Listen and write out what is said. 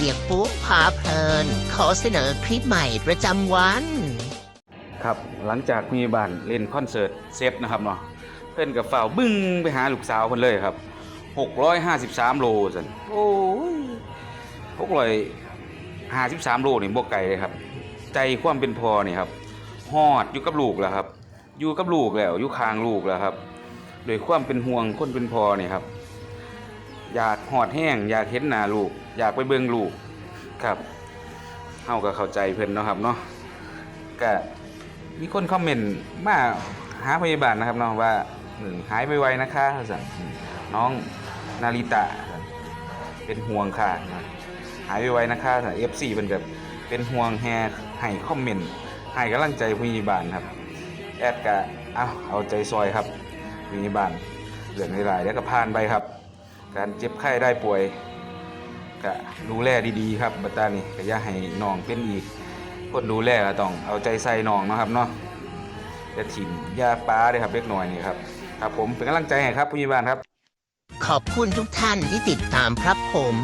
เจียกปุ๊พาเพลิน ขอเสนอคลิปใหม่ประจำวัน ครับหลังจากมีบ้านเล่นคอนเสิร์ตเซฟนะครับเนาะเพื่อนกับฝ่าวบึ้งไปหาลูกสาวคนเลยครับ 653 โลสันโอ้ย653 โลนี่บวกไก่เลยครับ ใจความเป็นพอนี่ครับฮอดอยู่กับลูกแล้วครับ อยู่กับลูกแล้วอยู่คางลูกแล้วครับโดยความเป็นห่วงคนเป็นพอนี่ครับ อยากหอดแห้งอยากเห็นหน้าลูก อยากไปเบิ่งลูกครับเฮาก็เข้าใจเพิ่นเนาะครับเนาะก็มีคนคอมเมนต์มาหาพยาบาลนะครับเนาะว่าหายไปไวนะคะสั่นอืมน้องนาริตะเป็นห่วงค่ะหายไปไวนะคะสั่น FC เพิ่นก็เป็นห่วงแฮให้คอมเมนต์ให้กำลังใจพยาบาลครับแอดก็เอาเอาใจซอยครับพยาบาลเรื่องหลายๆแล้วก็ผ่านไปครับ การเจ็บไข้ได้ป่วยก็ดูแลดีๆครับบัตานี่ก็อย่าให้น้องเป็นอีกคนดูแลก็ต้องเอาใจใส่น้องนะครับเนาะจะถิ่มยาป้าด้วยครับเล็กน้อยนี่ครับครับ ผมเป็นกำลังใจให้ครับผู้ใหญ่บ้านครับ ขอบคุณทุกท่านที่ติดตามครับผม